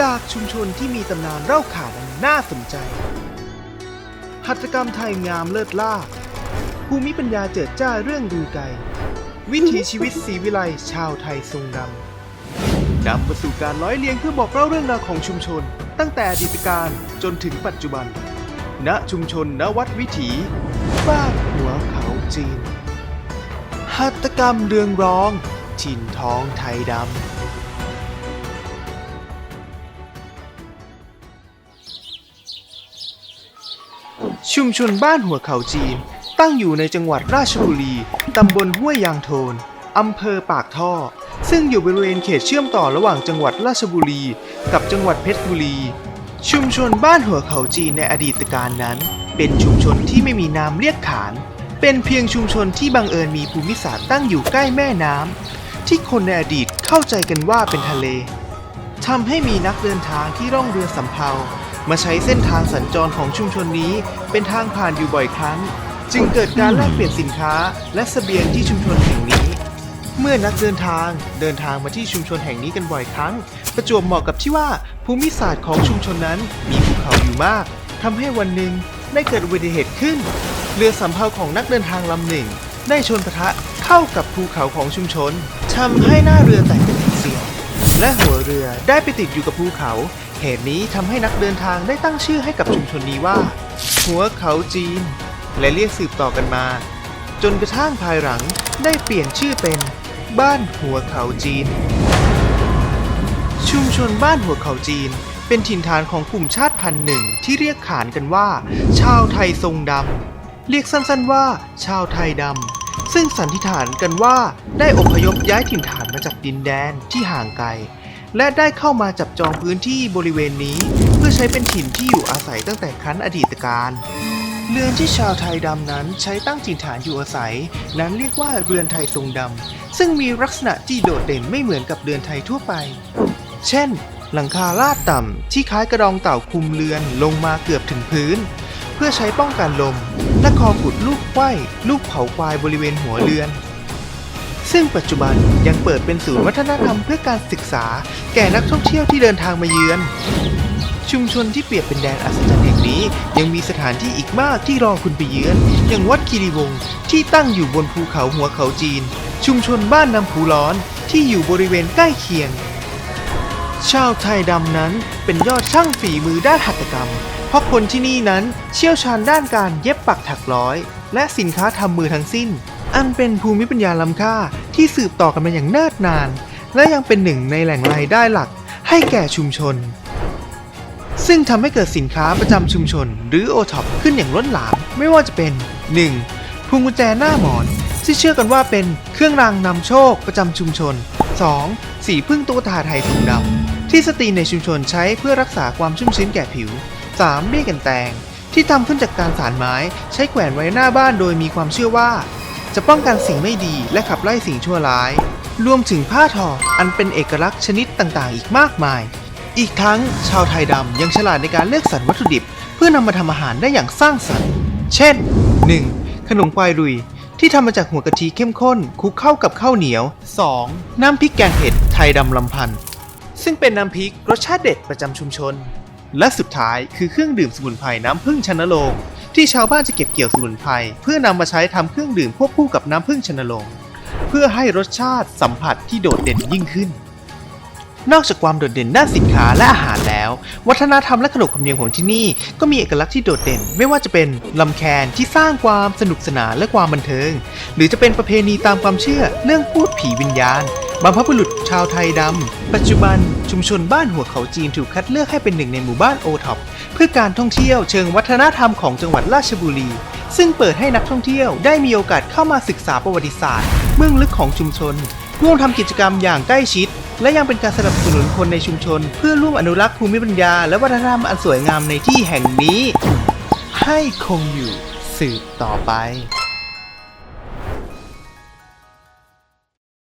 จากชุมชนที่มีตำนานเล่าขานอันน่าสนใจ หัตถกรรมไทยงามเลิศล่า ภูมิปัญญาเจิดจ้าเรื่องดูไกลวิถีชีวิตสีวิไลชาวไทยทรงดำนำมาสู่การร้อยเรียงเพื่อบอกเล่าเรื่องราวของชุมชน ตั้งแต่อดีตการจนถึงปัจจุบัน ณชุมชนณวัดวิถี บ้านหัวเขาจีน หัตถกรรมเรืองรองถิ่นท้องไทยดำ ชุมชนบ้านหัวเขาจีน ตั้งอยู่ในจังหวัดราชบุรี ตำบลห้วยยางโทน อำเภอปากท่อ ซึ่งอยู่บริเวณเขตเชื่อมต่อระหว่างจังหวัดราชบุรี กับจังหวัดเพชรบุรี ชุมชนบ้านหัวเขาจีนในอดีตการนั้น เป็นชุมชนที่ไม่มีนามเรียกขาน เป็นเพียงชุมชนที่บังเอิญมีภูมิศาสตร์ตั้งอยู่ใกล้แม่น้ำที่คนในอดีตเข้าใจกันว่าเป็นทะเลทำให้มีนักเดินทางที่ร่องเรือสำเภา มาใช้เส้นทางสัญจรของชุมชนนี้เป็นทางผ่านอยู่บ่อยครั้ง จึงเกิดการแลกเปลี่ยนสินค้าและเสบียงที่ชุมชนแห่งนี้ เมื่อนักเดินทางเดินทางมาที่ชุมชนแห่งนี้กันบ่อยครั้ง ประจวบเหมาะกับที่ว่าภูมิศาสตร์ของชุมชนนั้นมีภูเขาอยู่มากทำให้วันหนึ่งได้เกิดอุบัติเหตุขึ้นเรือสำเภาของนักเดินทางลำหนึ่ง ได้ชนปะทะเข้ากับภูเขาของชุมชนทำให้หน้าเรือแตกเป็นเสียงและหัวเรือได้ไปติดอยู่กับภูเขา เหตุนี้ทำให้นักเดินทางได้ตั้งชื่อให้กับชุมชนนี้ว่า หัวเขาจีน และเรียกสืบต่อกันมา จนกระทั่งภายหลังได้เปลี่ยนชื่อเป็นบ้านหัวเขาจีน ชุมชนบ้านหัวเขาจีน เป็นถิ่นฐานของกลุ่มชาติพันธุ์หนึ่งที่เรียกขานกันว่า ชาวไทยทรงดำเรียกสั้นๆว่า ชาวไทยดำซึ่งสันนิษฐานกันว่าได้อพยพย้ายถิ่นฐานมาจากดินแดนที่ห่างไกล และได้เข้ามาจับจองพื้นที่บริเวณนี้ เพื่อใช้เป็นถิ่นที่อยู่อาศัยตั้งแต่ครั้นอดีตการเรือนที่ชาวไทยดำนั้นใช้ตั้งถิ่นฐานอยู่อาศัย นั้นเรียกว่าเรือนไทยทรงดำ ซึ่งมีลักษณะที่โดดเด่นไม่เหมือนกับเรือนไทยทั่วไป เช่น หลังคาลาดต่ำที่คล้ายกระดองเต่าคุมเรือนลงมาเกือบถึงพื้น เพื่อใช้ป้องกันลม และคอขุดลูกไขว้ลูกเผาควายบริเวณหัวเรือน ซึ่งปัจจุบันยังเปิดเป็นศูนย์วัฒนธรรมเพื่อการศึกษา แก่นักท่องเที่ยวที่เดินทางมาเยือน ชุมชนที่เปรียบเป็นแดนอัศจรรย์แห่งนี้ ยังมีสถานที่อีกมากที่รอคุณไปเยือน อย่างวัดคีรีวงศ์ที่ตั้งอยู่บนภูเขาหัวเขาจีน ชุมชนบ้านน้ำผูร้อนที่อยู่บริเวณใกล้เคียง ชาวไทยดำนั้นเป็นยอดช่างฝีมือด้านหัตถกรรม เพราะคนที่นี่นั้นเชี่ยวชาญด้านการเย็บปักถักร้อย และสินค้าทำมือทั้งสิ้น อันเป็นภูมิปัญญาล้ำค่าที่สืบต่อกันมาอย่างเนิ่นนาน และยังเป็นหนึ่งในแหล่งรายได้หลักให้แก่ชุมชน ซึ่งทำให้เกิดสินค้าประจำชุมชน หรือโอท็อปขึ้นอย่างล้นหลาม ไม่ว่าจะเป็น 1. พวงกุญแจหน้าหมอนที่เชื่อกันว่าเป็นเครื่องรางนำโชคประจำชุมชน 2. สีพึ่งตุ๊กตาไทยถุงดำที่สตรีในชุมชนใช้เพื่อรักษาความชุ่มชื้นแก่ผิว 3. เบี้ยกันแตงที่ทำขึ้นจากการสานไม้ใช้แขวนไว้หน้าบ้านโดยมีความเชื่อว่า จะป้องกันสิ่งไม่ดีและขับไล่สิ่งชั่วร้าย รวมถึงผ้าทออันเป็นเอกลักษณ์ชนิดต่างๆ อีกมากมาย อีกทั้งชาวไทยดำยังฉลาดในการเลือกสรรวัตถุดิบ เพื่อนำมาทำอาหารได้อย่างสร้างสรรค์ เช่น 1. ขนมควายลุยที่ทำมาจากหัวกะทิเข้มข้นคลุกเข้ากับข้าวเหนียว 2. น้ำพริกแกงเผ็ดไทยดำลำพันธ์ซึ่งเป็นน้ำพริกรสชาติเด็ดประจำชุมชน และสุดท้ายคือเครื่องดื่มสมุนไพรน้ำผึ้งชนโลง ที่ชาวบ้านจะเก็บเกี่ยวสมุนไพรเพื่อนำมาใช้ทำเครื่องดื่มควบคู่กับน้ำผึ้งชนลง เพื่อให้รสชาติสัมผัสที่โดดเด่นยิ่งขึ้น นอกจากความโดดเด่นด้านสินค้าและอาหารแล้ว วัฒนธรรมและขนบธรรมเนียมของที่นี่ก็มีเอกลักษณ์ที่โดดเด่น ไม่ว่าจะเป็นลำแคนที่สร้างความสนุกสนานและความบันเทิง หรือจะเป็นประเพณีตามความเชื่อเรื่องพูดผีวิญญาณ บรรพบุรุษชาวไทยดำ ปัจจุบันชุมชนบ้านหัวเขาจีนถูกคัดเลือกให้เป็นหนึ่งในหมู่บ้านโอท็อปเพื่อการท่องเที่ยวเชิงวัฒนธรรมของจังหวัดราชบุรี ซึ่งเปิดให้นักท่องเที่ยวได้มีโอกาสเข้ามาศึกษาประวัติศาสตร์เบื้องลึกของชุมชน ร่วมทำกิจกรรมอย่างใกล้ชิด และยังเป็นการสนับสนุนคนในชุมชน เพื่อร่วมอนุรักษ์ภูมิปัญญา และวัฒนธรรมอันสวยงามในที่แห่งนี้ ให้คงอยู่สืบต่อไป